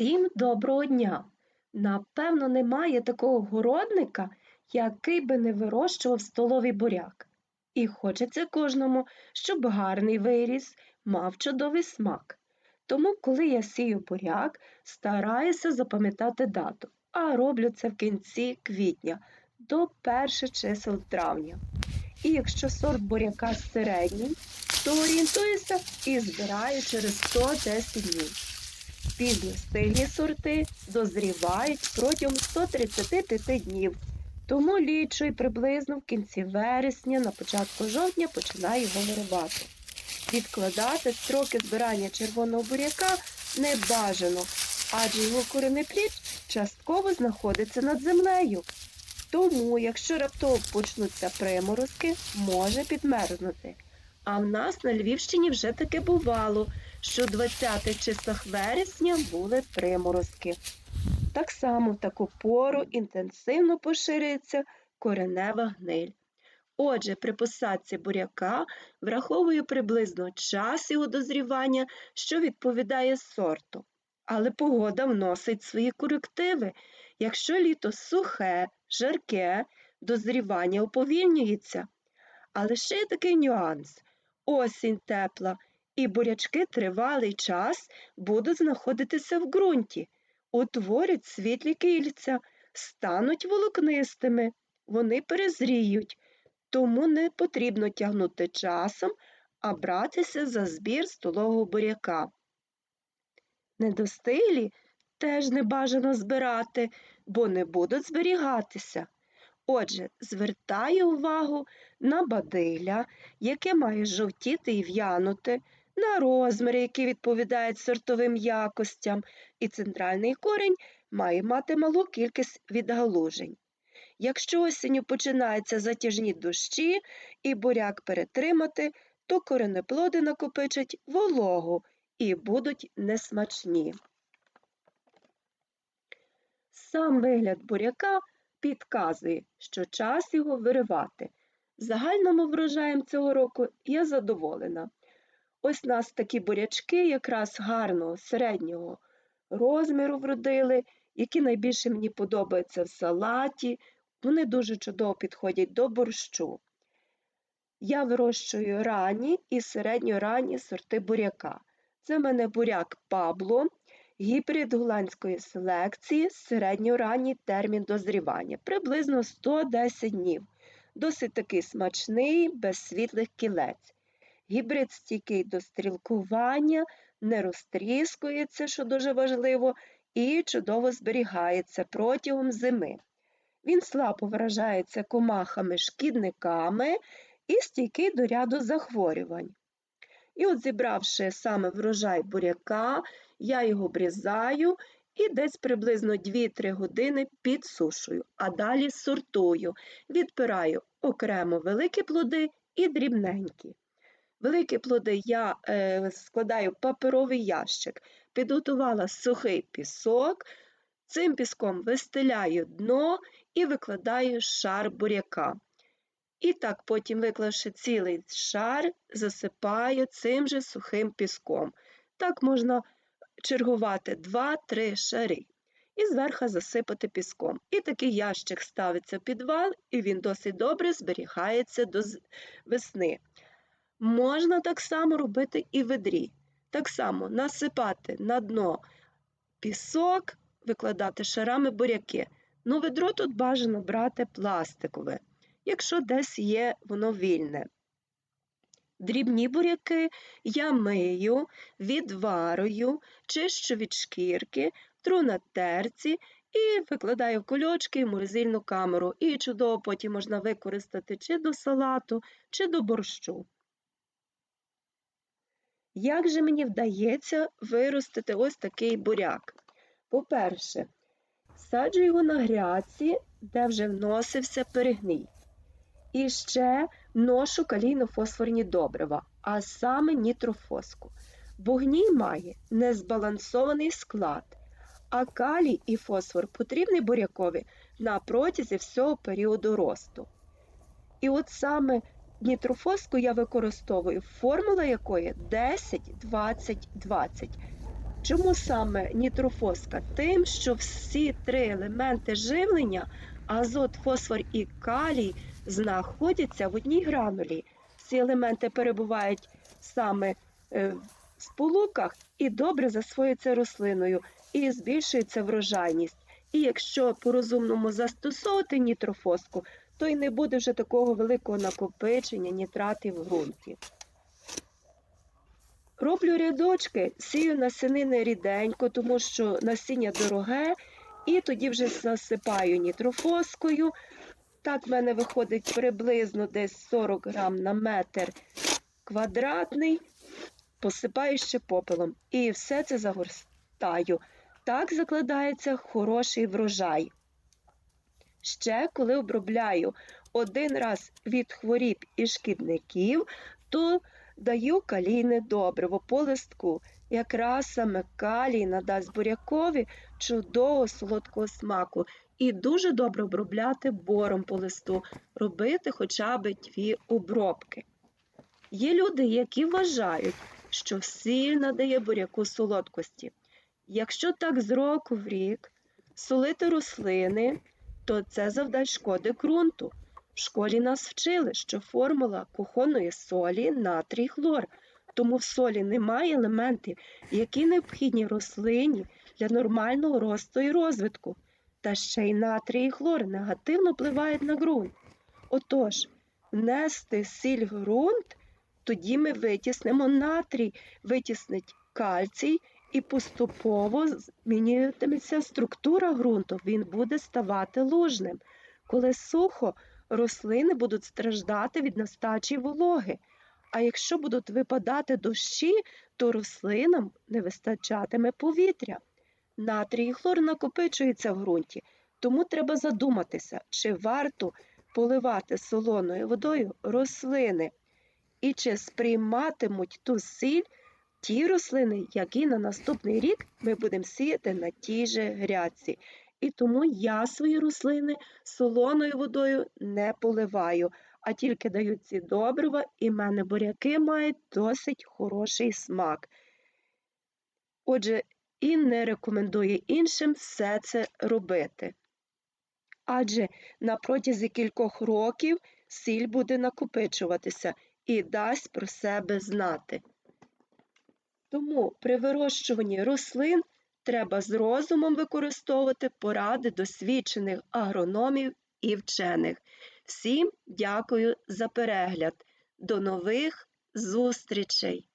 Всім доброго дня! Напевно, немає такого городника, який би не вирощував столовий буряк. І хочеться кожному, щоб гарний виріс, мав чудовий смак. Тому, коли я сію буряк, стараюся запам'ятати дату, а роблю це в кінці квітня до перших чисел травня. І якщо сорт буряка середній, то орієнтуюся і збираю через 110 днів. Пізньостиглі сорти дозрівають протягом 135 днів, тому лічу і приблизно в кінці вересня, на початку жовтня починаю його виривати. Відкладати строки збирання червоного буряка не бажано, адже його коренний плід частково знаходиться над землею. Тому, якщо раптово почнуться приморозки, може підмерзнути. А в нас на Львівщині вже таке бувало, що 20 числах вересня були приморозки. Так само в таку пору інтенсивно поширюється коренева гниль. Отже, при посадці буряка враховую приблизно час його дозрівання, що відповідає сорту. Але погода вносить свої корективи. Якщо літо сухе, жарке, дозрівання уповільнюється. Але ще є такий нюанс. Осінь тепла, і бурячки тривалий час будуть знаходитися в ґрунті, утворять світлі кільця, стануть волокнистими, вони перезріють, тому не потрібно тягнути часом, а братися за збір столового буряка. Недостиглі теж не бажано збирати, бо не будуть зберігатися. Отже, звертаю увагу на бадилля, яке має жовтіти і в'янути, на розміри, які відповідають сортовим якостям, і центральний корінь має мати малу кількість відгалужень. Якщо осінню починаються затяжні дощі і буряк перетримати, то коренеплоди накопичать вологу і будуть несмачні. Сам вигляд буряка підказує, що час його виривати. Загальному врожаєм цього року я задоволена. Ось нас такі бурячки якраз гарного середнього розміру вродили, які найбільше мені подобаються в салаті. Вони дуже чудово підходять до борщу. Я вирощую ранні і середньоранні сорти буряка. Це в мене буряк Пабло, гібрид голландської селекції, середньоранній термін дозрівання, приблизно 110 днів. Досить такий смачний, без світлих кілець. Гібрид стійкий до стрілкування, не розтріскується, що дуже важливо, і чудово зберігається протягом зими. Він слабо вражається комахами, шкідниками і стійкий до ряду захворювань. І от зібравши саме врожай буряка, я його обрізаю і десь приблизно 2-3 години підсушую, а далі сортую, відбираю окремо великі плоди і дрібненькі. Великі плоди я е, складаю в паперовий ящик, підготувала сухий пісок, цим піском вистеляю дно і викладаю шар буряка. І так потім, виклавши цілий шар, засипаю цим же сухим піском. Так можна чергувати 2-3 шари. І зверху засипати піском. І такий ящик ставиться в підвал, і він досить добре зберігається до весни. Можна так само робити і ведрі. Так само насипати на дно пісок, викладати шарами буряки. Ну, ведро тут бажано брати пластикове, якщо десь є воно вільне. Дрібні буряки я мию, відварую, чищу від шкірки, тру на терці і викладаю в кульочки в морозильну камеру. І чудово потім можна використати чи до салату, чи до борщу. Як же мені вдається виростити ось такий буряк? По-перше, саджу його на грядці, де вже вносився перегній. І ще ношу калійно-фосфорні добрива, а саме нітрофоску. Бо гній має незбалансований склад, а калій і фосфор потрібні бурякові на протязі всього періоду росту. І от саме нітрофоску я використовую, формула якої 10-20-20. Чому саме нітрофоска? Тим, що всі три елементи живлення азот, фосфор і калій знаходяться в одній гранулі. Ці елементи перебувають саме е, в сполуках і добре засвоюються рослиною і збільшується врожайність. І якщо по-розумному застосовувати нітрофоску, то й не буде вже такого великого накопичення нітратів в ґрунті. Роблю рядочки, сію насінини ріденько, тому що насіння дороге, і тоді вже засипаю нітрофоскою. Так в мене виходить приблизно десь 40 грам на метр квадратний, посипаю ще попелом. І все це загорстаю. Так закладається хороший врожай. Ще коли обробляю один раз від хворіб і шкідників, то даю калійне добриво по листку. Якраз саме калій надасть бурякові чудового солодкого смаку. І дуже добре обробляти бором по листу, робити хоча б дві обробки. Є люди, які вважають, що сіль надає буряку солодкості. Якщо так з року в рік солити рослини, то це завдасть шкоди ґрунту. В школі нас вчили, що формула кухонної солі натрій хлор, тому в солі немає елементів, які необхідні рослині для нормального росту і розвитку. Та ще й натрій і хлор негативно впливають на ґрунт. Отож, внести сіль ґрунт, тоді ми витіснимо натрій, витіснить кальцій і поступово змінюватиметься структура ґрунту, він буде ставати лужним. Коли сухо, рослини будуть страждати від нестачі вологи. А якщо будуть випадати дощі, то рослинам не вистачатиме повітря. Натрій і хлор накопичується в ґрунті, тому треба задуматися, чи варто поливати солоною водою рослини і чи сприйматимуть ту сіль ті рослини, які на наступний рік ми будемо сіяти на тій же грядці. І тому я свої рослини солоною водою не поливаю, а тільки даю ці добрива, і в мене буряки мають досить хороший смак. Отже, і не рекомендую іншим все це робити. Адже на протязі кількох років сіль буде накопичуватися і дасть про себе знати. Тому при вирощуванні рослин треба з розумом використовувати поради досвідчених агрономів і вчених. Всім дякую за перегляд. До нових зустрічей!